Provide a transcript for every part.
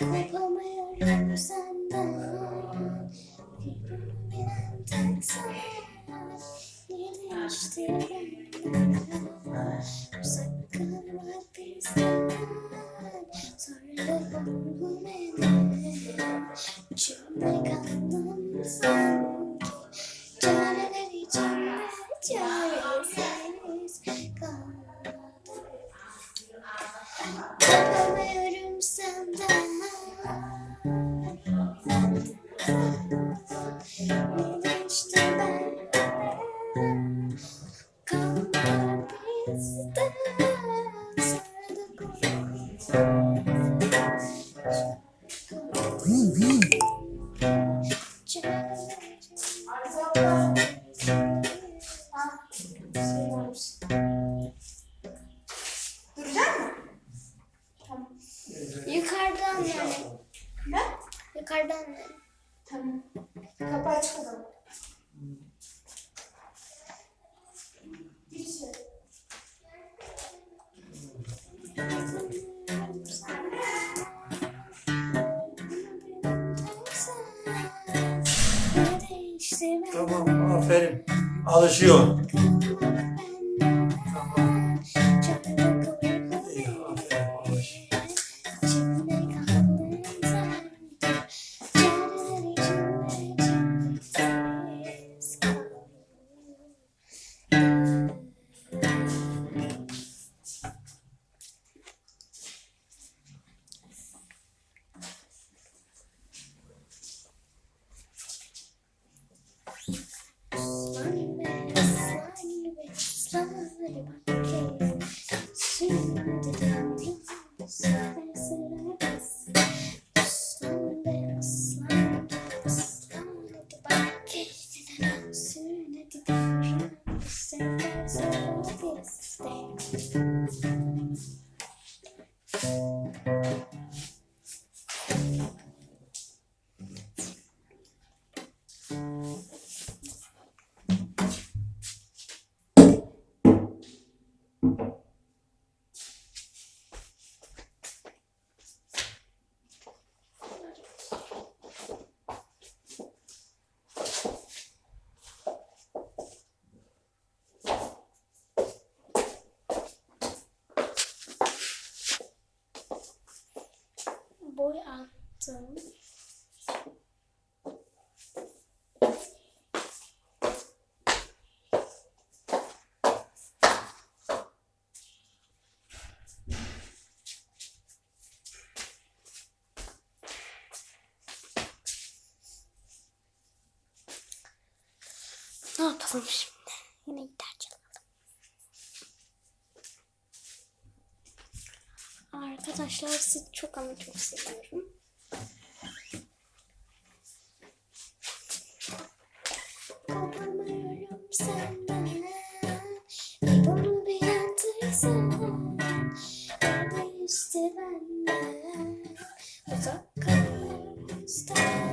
Kopamıyorum senden. Bilen tek değişti benden Sakın Uhum. Tamam aferin. Alışıyor. Attım. Ne yapalım şimdi? Yine gitar çalalım. Arkadaşlar sizi çok ama çok seviyorum. Kopamıyorum senden Bir bunu beğendiysen Bir işte benden Uzak kalmıştan Uzak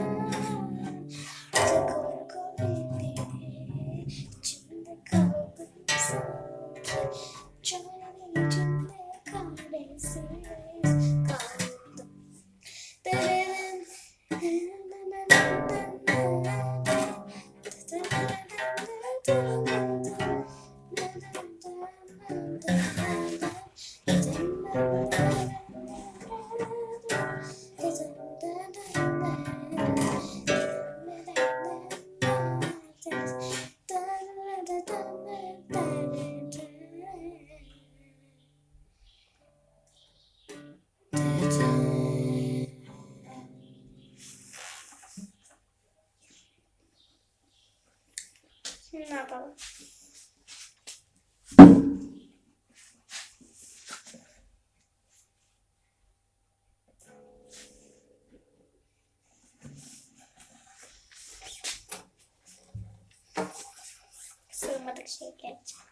Şimdi ne yapalım? Sığmadık şey gelecek.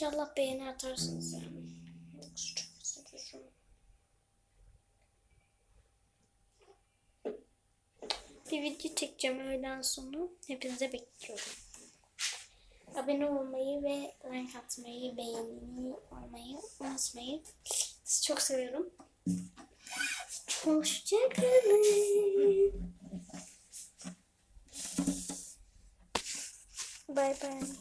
İnşallah beğeni atarsınız yani. Bir video çekeceğim öğleden sonra. Hepinize bekliyorum. Abone olmayı ve like atmayı, beğeni olmayı unutmayın. Sizi çok seviyorum. Hoşçakalın. Bye bye.